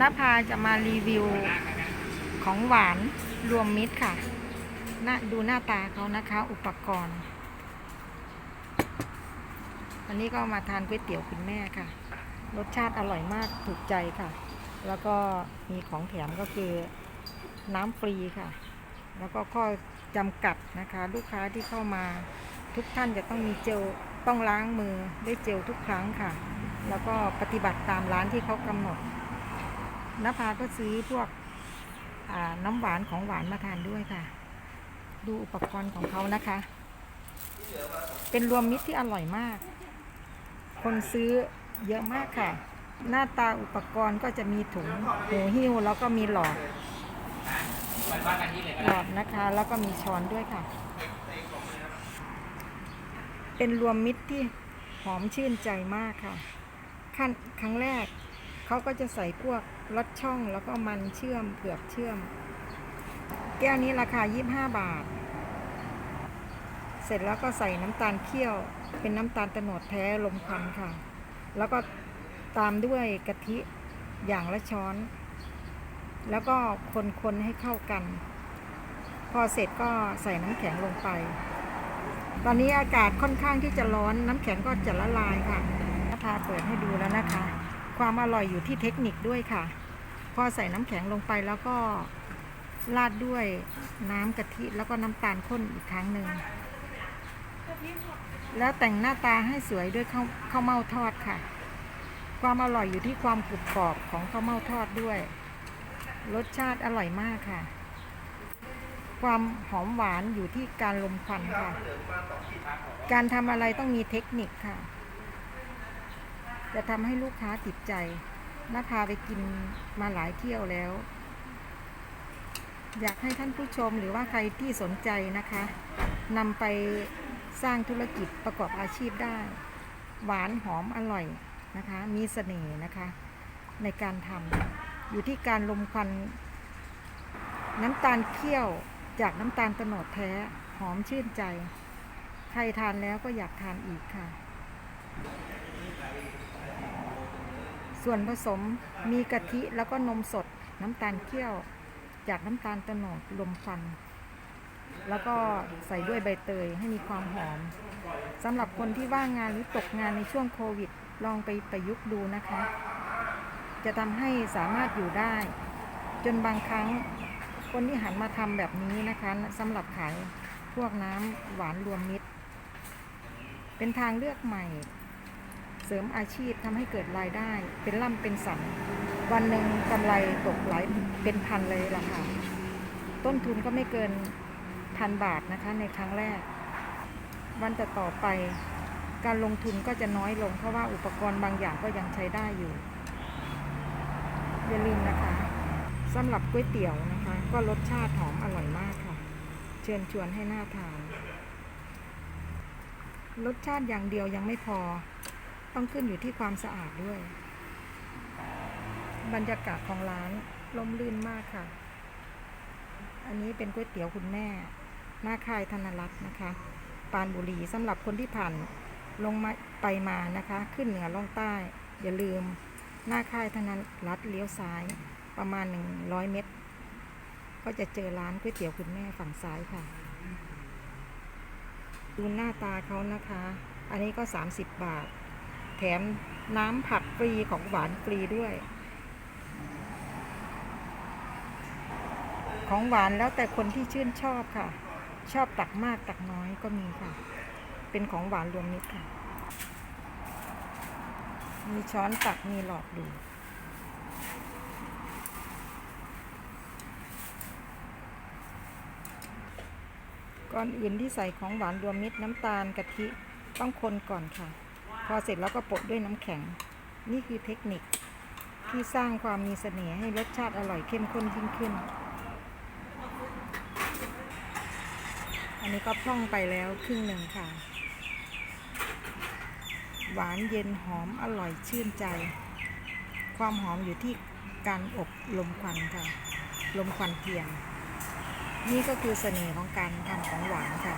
นภาจะมารีวิวของหวานรวมมิตรค่ะน้าดูหน้าตาเขานะคะ อุปกรณ์วันนี้ก็มาทานก๋วยเตี๋ยวคุณแม่ค่ะ รสชาติอร่อยมากถูกใจค่ะ แล้วก็มีของแถมก็คือน้ำฟรีค่ะ แล้วก็ข้อจำกัดนะคะ ลูกค้าที่เข้ามาทุกท่านจะต้องมีเจลต้องล้างมือด้วยเจลทุกครั้งค่ะ แล้วก็ปฏิบัติตามร้านที่เขากำหนด นภาก็ซื้อพวกน้ำหวานของหวานมาทานด้วยค่ะ ดูอุปกรณ์ของเขานะคะ เป็นรวมมิตรที่อร่อยมาก คนซื้อเยอะมากค่ะ หน้าตาอุปกรณ์ก็จะมีถุงหูหิ้วแล้วก็มีหลอดหลอดนะคะ แล้วก็มีช้อนด้วยค่ะ เป็นรวมมิตรที่หอมชื่นใจมากค่ะ ขั้นครั้งแรก เขาก็จะใส่พวกลอดช่องแล้วก็มันเชื่อมเผือกเชื่อม แก้วนี้ราคา 25 บาท เสร็จแล้วก็ใส่น้ำตาลเคี่ยว เป็นน้ำตาลตะโนดแท้ลมควันค่ะ แล้วก็ตามด้วยกะทิอย่างละช้อน แล้วก็คนๆให้เข้ากัน พอเสร็จก็ใส่น้ำแข็งลงไป ตอนนี้อากาศค่อนข้างที่จะร้อนน้ำแข็งก็จะละลายค่ะพาเปิดให้ดูแล้วนะคะ ความอร่อยอยู่ที่เทคนิคด้วยค่ะ พอใส่น้ำแข็งลงไปแล้วก็ราดด้วยน้ำกะทิแล้วก็น้ำตาลข้นอีกครั้งหนึ่ง แล้วแต่งหน้าตาให้สวยด้วยข้าวข้าวเม่าทอดค่ะ ความอร่อยอยู่ที่ความกรุบกรอบของข้าวเม่าทอดด้วย รสชาติอร่อยมากค่ะ ความหอมหวานอยู่ที่การลมควันค่ะ การทำอะไรต้องมีเทคนิคค่ะ จะทำให้ลูกค้าติดใจน่าพาไปกินมาหลายเที่ยวแล้ว อยากให้ท่านผู้ชมหรือว่าใครที่สนใจนะคะนำไปสร้างธุรกิจประกอบอาชีพได้ หวานหอมอร่อยนะคะ มีเสน่ห์นะคะ ในการทำอยู่ที่การลมควันน้ำตาลเคี่ยวจากน้ำตาลตโนดแท้หอมชื่นใจ ใครทานแล้วก็อยากทานอีกค่ะ ส่วนผสมมีกะทิแล้วก็นมสดน้ำตาลเคี่ยว จากน้ำตาลโตโนดลมควัน แล้วก็ใส่ด้วยใบเตยให้มีความหอมสำหรับคนที่ว่างงานหรือตกงานในช่วงโควิด ลองไปประยุกต์ดูนะคะ จะทำให้สามารถอยู่ได้ จนบางครั้งคนที่หันมาทำแบบนี้นะคะสำหรับขายพวกน้ำหวานรวมมิตร เป็นทางเลือกใหม่ เสริมอาชีพทำให้เกิดรายได้ เป็นล่ำเป็นสัน วันหนึ่งกำไรตกหลายเป็นพันเลยล่ะค่ะ ต้นทุนก็ไม่เกินพันบาทนะคะในครั้งแรก วันต่อต่อไป การลงทุนก็จะน้อยลง เพราะว่าอุปกรณ์บางอย่างก็ยังใช้ได้อยู่ อย่าลืมนะคะสำหรับก๋วยเตี๋ยวนะคะ ก็รสชาติหอมอร่อยมากค่ะ เชิญชวนให้น่าทานรสชาติอย่างเดียวยังไม่พอ ต้องขึ้นอยู่ที่ความสะอาดด้วย บรรยากาศของร้านร่มรื่นมากค่ะ อันนี้เป็นก๋วยเตี๋ยวคุณแม่ หน้าค่ายธนรัตน์นะคะ ปานบุรีสำหรับคนที่ผ่านลงมาไปมานะคะ ขึ้นเหนือล่องใต้ อย่าลืมหน้าค่ายธนรัตน์เลี้ยวซ้ายประมาณ 100 เมตร ก็จะเจอร้านก๋วยเตี๋ยวคุณแม่ฝั่งซ้ายค่ะ ดูหน้าตาเขานะคะ อันนี้ก็ 30 บาท แถมน้ำผักฟรีของหวานฟรีด้วย ของหวานแล้วแต่คนที่ชื่นชอบค่ะ ชอบตักมากตักน้อยก็มีค่ะ เป็นของหวานรวมมิตรค่ะ มีช้อนตักมีหลอดดูก่อนอื่นที่ใส่ของหวานรวมมิตรน้ำตาลกะทิต้องคนก่อนค่ะ พอเสร็จแล้วก็ปดด้วยน้ำแข็ง นี่คือเทคนิคที่สร้างความมีเสน่ห์ให้รสชาติอร่อยเข้มข้นยิ่งขึ้น อันนี้ก็พร่องไปแล้วครึ่งหนึ่งค่ะ หวานเย็นหอมอร่อยชื่นใจ ความหอมอยู่ที่การอบลมควันค่ะ ลมควันเทียนนี่ก็คือเสน่ห์ของการทำของหวานค่ะ